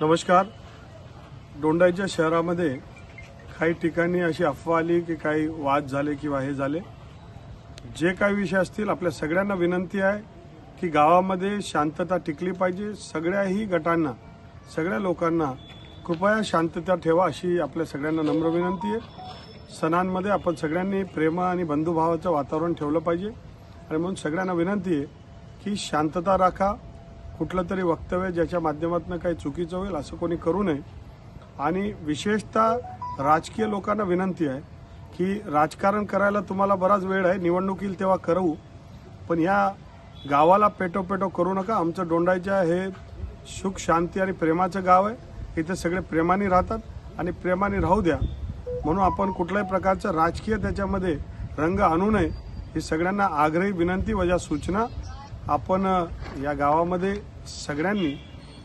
नमस्कार. दोंडाईच्या शहरामध्ये काही ठिकाणी अशी अफवा आली की काही वाद झाले किंवा हे झाले. जे काही विषय असतील आपल्या सगळ्यांना विनंती आहे की गावामध्ये शांतता टिकली पाहिजे. सगळ्याही गटांना सगळ्या लोकांना कृपया शांतता ठेवा अशी आपल्या सगळ्यांना नम्र विनंती आहे. सणांमध्ये आपण सगळ्यांनी प्रेम आणि बंधुभावाचं वातावरण ठेवलं पाहिजे. आणि म्हणून सगळ्यांना विनंती आहे की शांतता राखा. कुठलं तरी वक्तव्य ज्याच्या माध्यमातून काही चुकीचं होईल असं कोणी करू नये. आणि विशेषतः राजकीय लोकांना विनंती आहे की राजकारण करायला तुम्हाला बराच वेळ आहे निवडणूक येईल तेव्हा करू. पण या गावाला पेटो पेटो करू नका. आमचं डोंडायच्या हे सुख शांती आणि प्रेमाचं गाव आहे. इथे सगळे प्रेमाने राहतात आणि प्रेमाने राहू द्या. म्हणून आपण कुठल्याही प्रकारचं राजकीय त्याच्यामध्ये रंग आणू नये. ही सगळ्यांना आग्रही विनंती वजा सूचना आपण या गावामध्ये सगळ्यांनी